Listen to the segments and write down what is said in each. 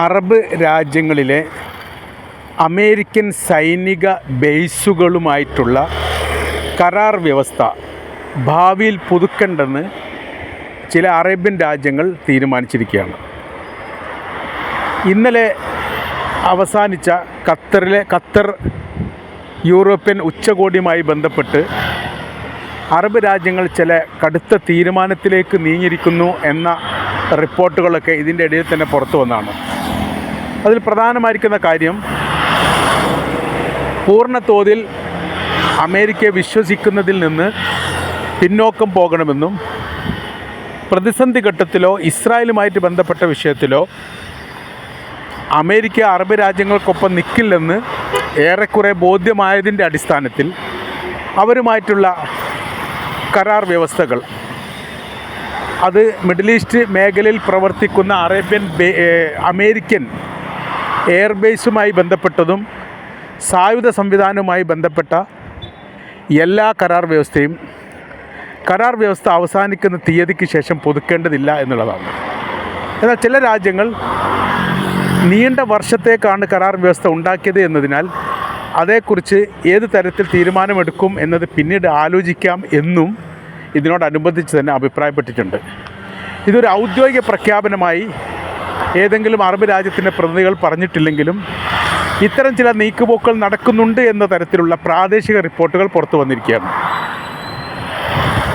Arab രാജ്യങ്ങളിലെ American സൈനിക ബേസുകളുമായിട്ടുള്ള കരാർ വ്യവസ്ഥ ഭാവിയിൽ പുതുക്കണ്ടെന്ന് ചില അറേബ്യൻ രാജ്യങ്ങൾ തീരുമാനിച്ചിരിക്കുകയാണ്. ഇന്നലെ അവസാനിച്ച ഖത്തറിലെ ഖത്തർ യൂറോപ്യൻ ഉച്ചകോടിയുമായി ബന്ധപ്പെട്ട് അറബ് രാജ്യങ്ങൾ ചില കടുത്ത തീരുമാനത്തിലേക്ക് നീങ്ങിയിരിക്കുന്നു എന്ന റിപ്പോർട്ടുകളൊക്കെ ഇതിന്റെ ഇടയിൽ തന്നെ പുറത്തു വന്നതാണ്. അതിൽ പ്രധാനമായിരിക്കുന്ന കാര്യം പൂർണതോതിൽ അമേരിക്കയെ വിശ്വസിക്കുന്നതിൽ നിന്ന് പിന്നോക്കം പോകണമെന്നും പ്രതിസന്ധി ഘട്ടത്തിലോ ഇസ്രായേലുമായിട്ട് ബന്ധപ്പെട്ട വിഷയത്തിലോ അമേരിക്ക അറബ് രാജ്യങ്ങൾക്കൊപ്പം നിൽക്കില്ലെന്ന് ഏറെക്കുറെ ബോധ്യമായതിന്റെ അടിസ്ഥാനത്തിൽ അവരുമായിട്ടുള്ള കരാർ വ്യവസ്ഥകൾ. അത് മിഡിൽ ഈസ്റ്റ് മേഖലയിൽ പ്രവർത്തിക്കുന്ന അറേബ്യൻ അമേരിക്കൻ എയർബേസുമായി ബന്ധപ്പെട്ടതും സായുധ സംവിധാനവുമായി ബന്ധപ്പെട്ട എല്ലാ കരാർ വ്യവസ്ഥയും കരാർ വ്യവസ്ഥ അവസാനിക്കുന്ന തീയതിക്ക് ശേഷം പുതുക്കേണ്ടതില്ല എന്നുള്ളതാണ്. എന്നാൽ ചില രാജ്യങ്ങൾ നീണ്ട വർഷത്തേക്കാണ് കരാർ വ്യവസ്ഥ ഉണ്ടാക്കിയത് എന്നതിനാൽ അതേക്കുറിച്ച് ഏത് തരത്തിൽ തീരുമാനമെടുക്കും എന്നത് പിന്നീട് ആലോചിക്കാം എന്നും ഇതിനോടനുബന്ധിച്ച് തന്നെ അഭിപ്രായപ്പെട്ടിട്ടുണ്ട്. ഇതൊരു ഔദ്യോഗിക പ്രഖ്യാപനമായി ഏതെങ്കിലും അറബ് രാജ്യത്തിന്റെ പ്രതിനിധികൾ പറഞ്ഞിട്ടില്ലെങ്കിലും ഇത്തരം ചില നീക്കുപോക്കൾ നടക്കുന്നുണ്ട് എന്ന തരത്തിലുള്ള പ്രാദേശിക റിപ്പോർട്ടുകൾ പുറത്തു വന്നിരിക്കുകയാണ്.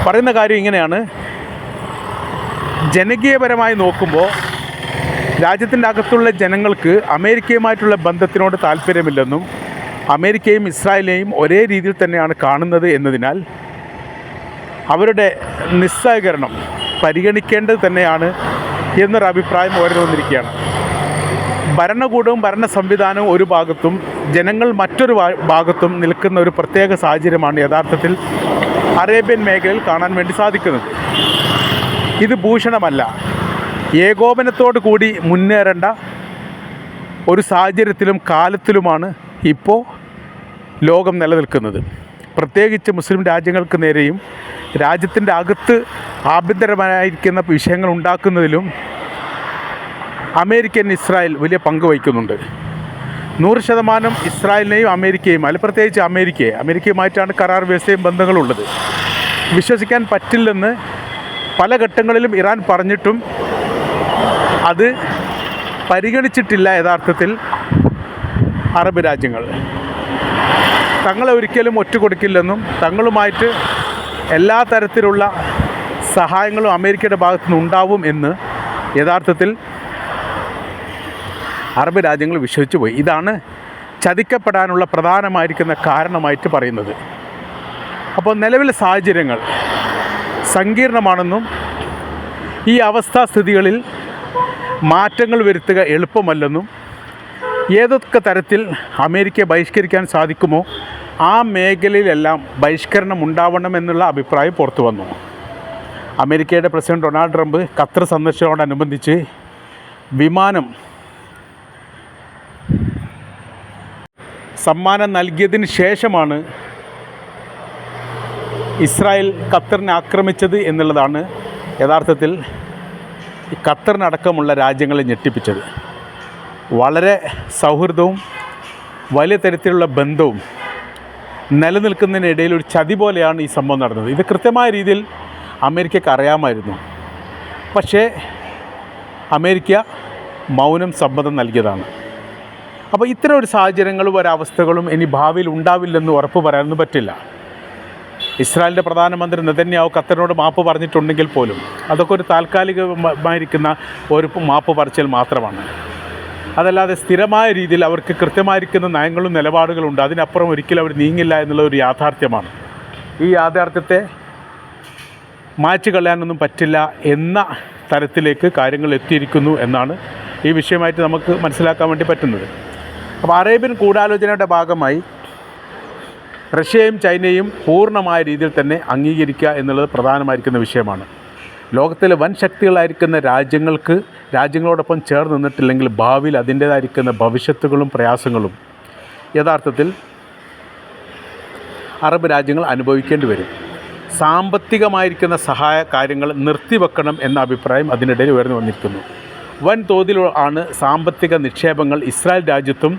പറയുന്ന കാര്യം ഇങ്ങനെയാണ്. ജനകീയപരമായി നോക്കുമ്പോൾ രാജ്യത്തിന്റെ അകത്തുള്ള ജനങ്ങൾക്ക് അമേരിക്കയുമായിട്ടുള്ള ബന്ധത്തിനോട് താല്പര്യമില്ലെന്നും അമേരിക്കയും ഇസ്രായേലിനെയും ഒരേ രീതിയിൽ തന്നെയാണ് കാണുന്നത് എന്നതിനാൽ അവരുടെ നിസ്സഹകരണം പരിഗണിക്കേണ്ടത് തന്നെയാണ് എന്നൊരു അഭിപ്രായം ഉയർന്നു വന്നിരിക്കുകയാണ് ഭരണകൂടവും ഭരണ സംവിധാനവും ഒരു ഭാഗത്തും ജനങ്ങൾ മറ്റൊരു ഭാഗത്തും നിൽക്കുന്ന ഒരു പ്രത്യേക സാഹചര്യമാണ് യഥാർത്ഥത്തിൽ അറേബ്യൻ മേഖലയിൽ കാണാൻ വേണ്ടി സാധിക്കുന്നത്. ഇത് ഭൂഷണമല്ല. ഏകോപനത്തോടു കൂടി മുന്നേറേണ്ട ഒരു സാഹചര്യത്തിലും കാലത്തിലുമാണ് ഇപ്പോൾ ലോകം നിലനിൽക്കുന്നത്. പ്രത്യേകിച്ച് മുസ്ലിം രാജ്യങ്ങൾക്ക് നേരെയും രാജ്യത്തിന്റെ അകത്ത് ആഭ്യന്തരമായിരിക്കുന്ന വിഷയങ്ങൾ ഉണ്ടാക്കുന്നതിലും അമേരിക്കൻ ഇസ്രായേൽ വലിയ പങ്ക് വഹിക്കുന്നുണ്ട്. നൂറ് ശതമാനം ഇസ്രായേലിനെയും അമേരിക്കയും അല്ല പ്രത്യേകിച്ച് അമേരിക്കയെ അമേരിക്കയുമായിട്ടാണ് കരാർ വ്യവസ്ഥയും ബന്ധങ്ങളുള്ളത്. വിശ്വസിക്കാൻ പറ്റില്ലെന്ന് പല ഘട്ടങ്ങളിലും ഇറാൻ പറഞ്ഞിട്ടും അത് പരിഗണിച്ചിട്ടില്ല യഥാർത്ഥത്തിൽ അറബ് രാജ്യങ്ങൾ. തങ്ങളെ ഒരിക്കലും ഒറ്റുകൊടുക്കില്ലെന്നും തങ്ങളുമായിട്ട് എല്ലാ തരത്തിലുള്ള സഹായങ്ങളും അമേരിക്കയുടെ ഭാഗത്തു നിന്ന് ഉണ്ടാവും എന്ന് യഥാർത്ഥത്തിൽ അറബ് രാജ്യങ്ങൾ വിശ്വസിച്ചു പോയി. ഇതാണ് ചതിക്കപ്പെടാനുള്ള പ്രധാനമായിരിക്കുന്ന കാരണമായിട്ട് പറയുന്നത്. അപ്പോൾ നിലവിലെ സാഹചര്യങ്ങൾ സങ്കീർണമാണെന്നും ഈ അവസ്ഥാസ്ഥിതികളിൽ മാറ്റങ്ങൾ വരുത്തുക എളുപ്പമല്ലെന്നും ഏതൊക്കെ തരത്തിൽ അമേരിക്കയെ ബഹിഷ്കരിക്കാൻ സാധിക്കുമോ ആ മേഖലയിലെല്ലാം ബഹിഷ്കരണം ഉണ്ടാവണമെന്നുള്ള അഭിപ്രായം പുറത്തു വന്നു. അമേരിക്കയുടെ പ്രസിഡന്റ് ഡൊണാൾഡ് ട്രംപ് ഖത്തർ സന്ദർശനത്തോടനുബന്ധിച്ച് വിമാനം സമ്മാനം നൽകിയതിന് ശേഷമാണ് ഇസ്രായേൽ ഖത്തറിനെ ആക്രമിച്ചത് എന്നുള്ളതാണ് യഥാർത്ഥത്തിൽ ഖത്തറിനടക്കമുള്ള രാജ്യങ്ങളെ ഞെട്ടിപ്പിച്ചത്. വളരെ സൗഹൃദവും വലിയ തരത്തിലുള്ള ബന്ധവും നിലനിൽക്കുന്നതിനിടയിൽ ഒരു ചതി പോലെയാണ് ഈ സംഭവം നടന്നത്. ഇത് കൃത്യമായ രീതിയിൽ അമേരിക്കക്ക് അറിയാമായിരുന്നു. പക്ഷേ അമേരിക്ക മൗനം സമ്മതം നൽകിയതാണ്. അപ്പോൾ ഇത്തരം ഒരു സാഹചര്യങ്ങളും ഒരവസ്ഥകളും ഇനി ഭാവിയിൽ ഉണ്ടാവില്ലെന്ന് ഉറപ്പ് പറയാനൊന്നും പറ്റില്ല. ഇസ്രായേലിന്റെ പ്രധാനമന്ത്രി നെതന്യാവ് ഖത്തറിനോട് മാപ്പ് പറഞ്ഞിട്ടുണ്ടെങ്കിൽ പോലും അതൊക്കെ ഒരു താൽക്കാലികമായിരിക്കുന്ന ഒരു മാപ്പ് പറച്ചിൽ മാത്രമാണ്. അതല്ലാതെ സ്ഥിരമായ രീതിയിൽ അവർക്ക് കൃത്യമായിരിക്കുന്ന നയങ്ങളും നിലപാടുകളും ഉണ്ട്. അതിനപ്പുറം ഒരിക്കലും അവർ നീങ്ങില്ല എന്നുള്ള ഒരു യാഥാർത്ഥ്യമാണ്. ഈ യാഥാർത്ഥ്യത്തെ മാറ്റി കളയാനൊന്നും പറ്റില്ല എന്ന തരത്തിലേക്ക് കാര്യങ്ങൾ എത്തിയിരിക്കുന്നു എന്നാണ് ഈ വിഷയമായിട്ട് നമുക്ക് മനസ്സിലാക്കാൻ വേണ്ടി പറ്റുന്നത്. അപ്പോൾ അറേബ്യൻ ഗൂഢാലോചനയുടെ ഭാഗമായി റഷ്യയും ചൈനയും പൂർണമായ രീതിയിൽ തന്നെ അംഗീകരിക്കുക എന്നുള്ളത് പ്രധാനമായിരിക്കുന്ന വിഷയമാണ്. ലോകത്തിലെ വൻ ശക്തികളായിരിക്കുന്ന രാജ്യങ്ങൾക്ക് രാജ്യങ്ങളോടൊപ്പം ചേർന്ന് നിന്നിട്ടില്ലെങ്കിൽ ഭാവിയിൽ അതിന്റേതായിരിക്കുന്ന ഭവിഷ്യത്തുകളും പ്രയാസങ്ങളും യഥാർത്ഥത്തിൽ അറബ് രാജ്യങ്ങൾ അനുഭവിക്കേണ്ടി വരും. സാമ്പത്തികമായിരിക്കുന്ന സഹായ കാര്യങ്ങൾ നിർത്തിവെക്കണം എന്ന അഭിപ്രായം അതിനിടയിൽ ഉയർന്നു വന്നിരിക്കുന്നു. വൻതോതിൽ ആണ് സാമ്പത്തിക നിക്ഷേപങ്ങൾ ഇസ്രായേൽ രാജ്യത്തും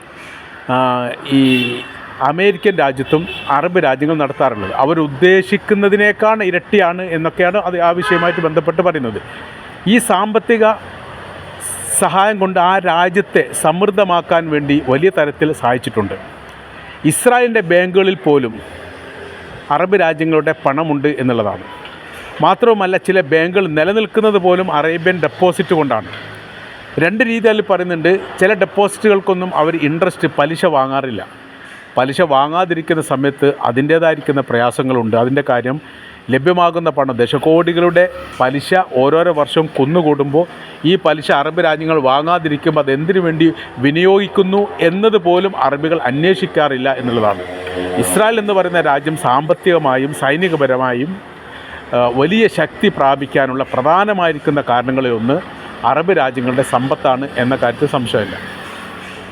ഈ അമേരിക്കൻ രാജ്യത്തും അറബ് രാജ്യങ്ങൾ നടത്താറുള്ളത്. അവരുദ്ദേശിക്കുന്നതിനേക്കാൾ ഇരട്ടിയാണ് എന്നൊക്കെയാണ് അത് ആ വിഷയമായിട്ട് ബന്ധപ്പെട്ട് പറയുന്നത്. ഈ സാമ്പത്തിക സഹായം കൊണ്ട് ആ രാജ്യത്തെ സമൃദ്ധമാക്കാൻ വേണ്ടി വലിയ തരത്തിൽ സഹായിച്ചിട്ടുണ്ട്. ഇസ്രായേലിന്റെ ബാങ്കുകളിൽ പോലും അറബ് രാജ്യങ്ങളുടെ പണമുണ്ട് എന്നുള്ളതാണ്. മാത്രവുമല്ല ചില ബാങ്കുകൾ നിലനിൽക്കുന്നത് പോലും അറേബ്യൻ ഡെപ്പോസിറ്റ് കൊണ്ടാണ്. രണ്ട് രീതിയിൽ പറയുന്നുണ്ട് ചില ഡെപ്പോസിറ്റുകൾക്കൊന്നും അവർ ഇൻട്രസ്റ്റ് പലിശ വാങ്ങാറില്ല. പലിശ വാങ്ങാതിരിക്കുന്ന സമയത്ത് അതിന്റേതായിരിക്കുന്ന പ്രയാസങ്ങളുണ്ട്. അതിന്റെ കാര്യം ലഭ്യമാകുന്ന പണം ദശകോടികളുടെ പലിശ ഓരോരോ വർഷവും കുന്നുകൂടുമ്പോൾ ഈ പലിശ അറബ് രാജ്യങ്ങൾ വാങ്ങാതിരിക്കുമ്പോൾ അതെന്തിനു വേണ്ടി വിനിയോഗിക്കുന്നു എന്നത് പോലും അറബികൾ അന്വേഷിക്കാറില്ല എന്നുള്ളതാണ്. ഇസ്രായേൽ എന്ന് പറയുന്ന രാജ്യം സാമ്പത്തികമായും സൈനികപരമായും വലിയ ശക്തി പ്രാപിക്കാനുള്ള പ്രധാനമായിരിക്കുന്ന കാരണങ്ങളിൽ ഒന്ന് അറബ് രാജ്യങ്ങളുടെ സമ്പത്താണ് എന്ന കാര്യത്തിൽ സംശയമില്ല.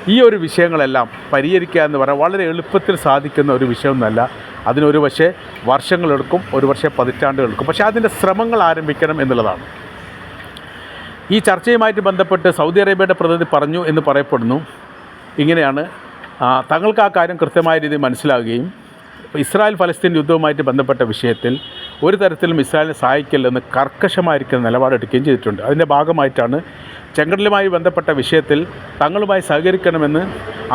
ഈ ഒരു വിഷയങ്ങളെല്ലാം പരിഹരിക്കുക എന്ന് പറയാൻ വളരെ എളുപ്പത്തിൽ സാധിക്കുന്ന ഒരു വിഷയമൊന്നുമല്ല. അതിനൊരു പക്ഷേ വർഷങ്ങളെടുക്കും ഒരു പക്ഷേ പതിറ്റാണ്ടുകളെടുക്കും പക്ഷേ അതിന്റെ ശ്രമങ്ങൾ ആരംഭിക്കണം എന്നുള്ളതാണ്. ഈ ചർച്ചയുമായിട്ട് ബന്ധപ്പെട്ട് സൗദി അറേബ്യയുടെ പ്രതിനിധി പറഞ്ഞു എന്ന് പറയപ്പെടുന്നു. ഇങ്ങനെയാണ് തങ്ങൾക്ക് ആ കാര്യം കൃത്യമായ രീതിയിൽ മനസ്സിലാവുകയും ഇസ്രായേൽ ഫലസ്തീൻ യുദ്ധവുമായിട്ട് ബന്ധപ്പെട്ട വിഷയത്തിൽ ഒരു തരത്തിലും ഇസ്രായേലിനെ സഹായിക്കില്ലെന്ന് കർക്കശമായിരിക്കുന്ന നിലപാടെടുക്കുകയും ചെയ്തിട്ടുണ്ട്. അതിന്റെ ഭാഗമായിട്ടാണ് ചെങ്കടലുമായി ബന്ധപ്പെട്ട വിഷയത്തിൽ തങ്ങളുമായി സഹകരിക്കണമെന്ന്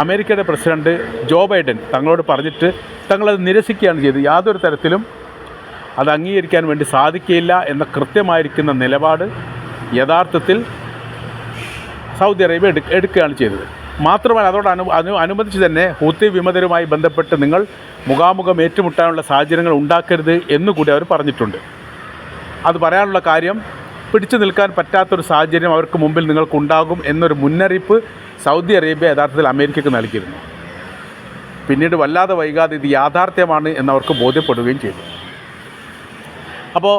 അമേരിക്കയുടെ പ്രസിഡന്റ് ജോ ബൈഡൻ തങ്ങളോട് പറഞ്ഞിട്ട് തങ്ങളത് നിരസിക്കുകയാണ് ചെയ്തത്. യാതൊരു തരത്തിലും അത് അംഗീകരിക്കാൻ വേണ്ടി സാധിക്കില്ല എന്ന കൃത്യമായിരിക്കുന്ന നിലപാട് യഥാർത്ഥത്തിൽ സൗദി അറേബ്യ എടു എടുക്കുകയാണ് ചെയ്തത്. മാത്രമല്ല അതോട് അനു അനു അനുബന്ധിച്ച് തന്നെ ഹൂത്തി വിമതരുമായി ബന്ധപ്പെട്ട് നിങ്ങൾ മുഖാമുഖം ഏറ്റുമുട്ടാനുള്ള സാഹചര്യങ്ങൾ ഉണ്ടാക്കരുത് എന്നുകൂടി അവർ പറഞ്ഞിട്ടുണ്ട്. അത് പറയാനുള്ള കാര്യം പിടിച്ചു നിൽക്കാൻ പറ്റാത്തൊരു സാഹചര്യം അവർക്ക് മുമ്പിൽ നിങ്ങൾക്കുണ്ടാകും എന്നൊരു മുന്നറിയിപ്പ് സൗദി അറേബ്യ യഥാർത്ഥത്തിൽ അമേരിക്കയ്ക്ക് നൽകിയിരുന്നു. പിന്നീട് വല്ലാതെ വൈകാതെ ഇത് യാഥാർത്ഥ്യമാണ് എന്നവർക്ക് ബോധ്യപ്പെടുകയും ചെയ്തു. അപ്പോൾ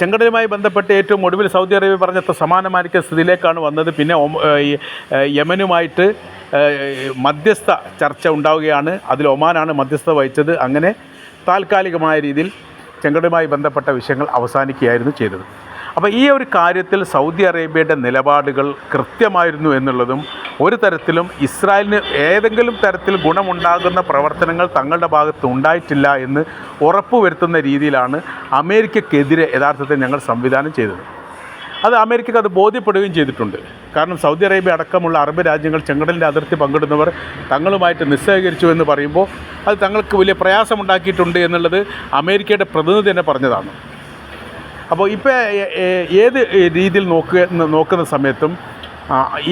ചെങ്കടലുമായി ബന്ധപ്പെട്ട് ഏറ്റവും ഒടുവിൽ സൗദി അറേബ്യ പറഞ്ഞത്ര സമാനമായിരിക്കുന്ന സ്ഥിതിയിലേക്കാണ് വന്നത്. പിന്നെ ഈ, യമനുമായിട്ട് മധ്യസ്ഥ ചർച്ച ഉണ്ടാവുകയാണ്. അതിൽ ഒമാനാണ് മധ്യസ്ഥ വഹിച്ചത്. അങ്ങനെ താൽക്കാലികമായ രീതിയിൽ ചെങ്കടലുമായി ബന്ധപ്പെട്ട വിഷയങ്ങൾ അവസാനിക്കുകയായിരുന്നു ചെയ്തത്. അപ്പോൾ ഈ ഒരു കാര്യത്തിൽ സൗദി അറേബ്യയുടെ നിലപാടുകൾ കൃത്യമായിരുന്നു എന്നുള്ളതും ഒരു തരത്തിലും ഇസ്രായേലിന് ഏതെങ്കിലും തരത്തിൽ ഗുണമുണ്ടാകുന്ന പ്രവർത്തനങ്ങൾ തങ്ങളുടെ ഭാഗത്ത് ഉണ്ടായിട്ടില്ല എന്ന് ഉറപ്പുവരുത്തുന്ന രീതിയിലാണ് അമേരിക്കക്കെതിരെ യഥാർത്ഥത്തിൽ ഞങ്ങൾ സംവിധാനം ചെയ്തത്. അത് അമേരിക്കക്ക് അത് ബോധ്യപ്പെടുകയും ചെയ്തിട്ടുണ്ട്. കാരണം സൗദി അറേബ്യ അടക്കമുള്ള അറബ് രാജ്യങ്ങൾ ചെങ്കടലിന്റെ അതിർത്തി പങ്കിടുന്നവർ തങ്ങളുമായിട്ട് നിസ്സഹകരിച്ചു എന്ന് പറയുമ്പോൾ അത് തങ്ങൾക്ക് വലിയ പ്രയാസമുണ്ടാക്കിയിട്ടുണ്ട് എന്നുള്ളത് അമേരിക്കയുടെ പ്രതിനിധി തന്നെ പറഞ്ഞതാണ്. അപ്പോൾ ഇപ്പോൾ ഏത് രീതിയിൽ നോക്കുക നോക്കുന്ന സമയത്തും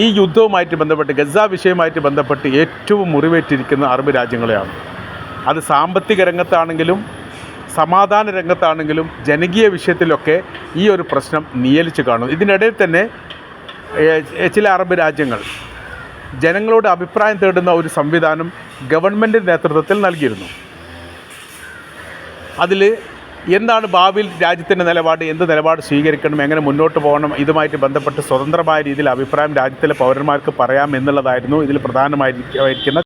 ഈ യുദ്ധവുമായിട്ട് ബന്ധപ്പെട്ട് ഗസ വിഷയവുമായിട്ട് ബന്ധപ്പെട്ട് ഏറ്റവും മുറിവേറ്റിരിക്കുന്ന അറബ് രാജ്യങ്ങളെയാണ്. അത് സാമ്പത്തിക രംഗത്താണെങ്കിലും സമാധാന രംഗത്താണെങ്കിലും ജനകീയ വിഷയത്തിലൊക്കെ ഈ ഒരു പ്രശ്നം നിയലിച്ച് കാണുന്നു. ഇതിനിടയിൽ തന്നെ ചില അറബ് രാജ്യങ്ങൾ ജനങ്ങളോട് അഭിപ്രായം തേടുന്ന ഒരു സംവിധാനം ഗവൺമെന്റ് നേതൃത്വത്തിൽ നൽകിയിരുന്നു. അതിൽ എന്താണ് ഭാവിയിൽ രാജ്യത്തിന്റെ നിലപാട്? എന്ത് നിലപാട് സ്വീകരിക്കണം? എങ്ങനെ മുന്നോട്ട് പോകണം? ഇതുമായിട്ട് ബന്ധപ്പെട്ട് സ്വതന്ത്രമായ രീതിയിൽ അഭിപ്രായം രാജ്യത്തിലെ പൗരന്മാർക്ക് പറയാം എന്നുള്ളതായിരുന്നു ഇതിൽ പ്രധാനമായിരിക്കുന്ന